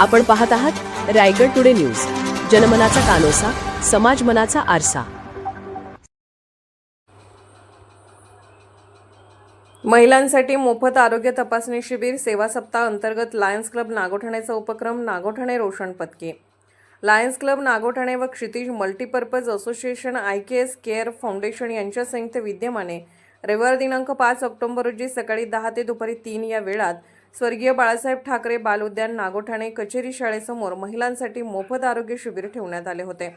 आपण पाहत आहात रायगड टुडे न्यूज. जनमनाचा कानोसा समाज मनाचा आरसा. महिलांसाठी मोफत आरोग्य तपासणी शिबिर सेवा सप्ताह अंतर्गत लायन्स क्लब नागोठण्याचा उपक्रम नागोठाणे रोशन पत्के लायन्स क्लब नागोठाणे व Kshitij multipurpose association I K S care foundation यांच्या संयुक्त विद्यमाने रविवार दिनांक पाच ऑक्टोबर रोजी सकाळी दहा ते दुपारी तीन या वेळात स्वर्गीय बाळासाहेब ठाकरे बाल उद्यान नागोठाणे कचेरी शाळेसमोर महिलांसाठी मोफत आरोग्य शिबिर ठेवण्यात आले होते.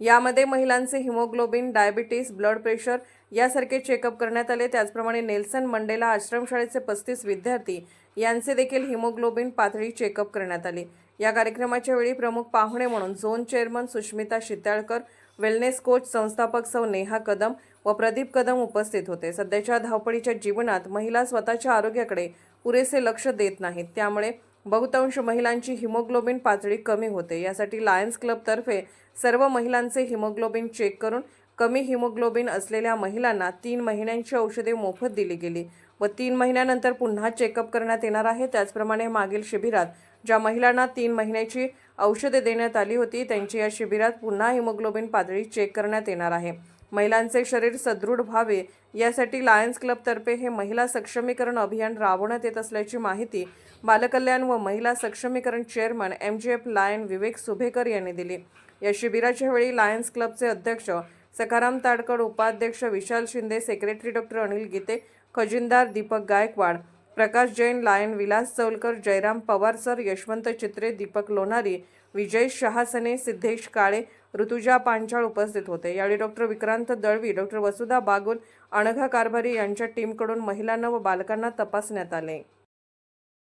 यामध्ये महिलांचे हिमोग्लोबिन डायबिटीस ब्लड प्रेशर यासारखे चेकअप करण्यात आले. त्याचप्रमाणे नेल्सन मंडेला आश्रमशाळेचे पस्तीस विद्यार्थी यांचे देखील हिमोग्लोबिन पातळी चेकअप करण्यात आली. या कार्यक्रमाच्या वेळी प्रमुख पाहुणे म्हणून zone chairman Sushmita Shitalkar wellness coach संस्थापक सौ नेहा कदम व प्रदीप कदम उपस्थित होते. सध्याच्या धावपळीच्या जीवनात महिला स्वतःच्या आरोग्याकडे पुरेसे लक्ष देत नाहीत. त्यामुळे बहुतांश महिलांची हिमोग्लोबिन पातळी कमी होते. यासाठी लायन्स क्लबतर्फे सर्व महिलांचे हिमोग्लोबिन चेक करून कमी हिमोग्लोबिन असलेल्या महिलांना तीन महिन्यांची औषधे मोफत दिली गेली. व तीन महिन्यानंतर पुन्हा चेकअप करण्यात येणार आहे. त्याचप्रमाणे मागील शिबिरात ज्या महिलांना तीन महिन्याची औषधे देण्यात आली होती त्यांची या शिबिरात पुन्हा हिमोग्लोबिन पातळी चेक करण्यात येणार आहे. महिलांचे शरीर सदृढ व्हावे यासाठी लायन्स क्लबतर्फे हे महिला सक्षमीकरण अभियान राबवण्यात येत असल्याची माहिती बालकल्याण व महिला सक्षमीकरण chairman M J F lion Vivek Subhekar यांनी दिली. या शिबिराच्या वेळी लायन्स क्लबचे अध्यक्ष सखाराम ताडकड उपाध्यक्ष विशाल शिंदे सेक्रेटरी डॉक्टर अनिल गीते खजिनदार दीपक गायकवाड प्रकाश जैन लायन विलास चौलकर जयराम पवार सर यशवंत चित्रे दीपक लोणारी विजय शहासने सिद्धेश काळे ऋतुजा पांचाळ उपस्थित होते. यावेळी डॉक्टर विक्रांत दळवी डॉक्टर वसुधा बागुल अणघा कारभारी यांच्या टीमकडून महिलांना व बालकांना तपासण्यात आले.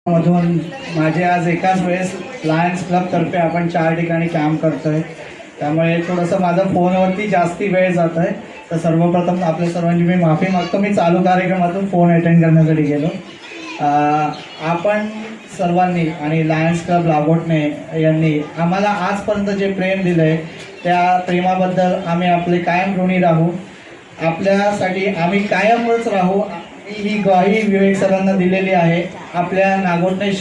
मधून माझे आज एकाच वेळेस लायन्स क्लबतर्फे आपण चार ठिकाणी काम करतोय. त्यामुळे थोडंसं माझं फोनवरती जास्ती वेळ जात आहे तर सर्वप्रथम आपल्या सर्वांची मी माफी मागतो. मी चालू कार्यक्रमातून फोन अटेंड करण्यासाठी गेलो. आपण सर्वांनी आणि लायन्स क्लब लागोटणे यांनी आम्हाला आजपर्यंत जे प्रेम दिलं आहे त्या प्रेमाबद्दल आम्ही आपले कायम ऋणी राहू. आपल्यासाठी आम्ही कायमच राहू. ही ग्वाही विवेक सरांना दिलेली आहे. आपल्या नागोठणे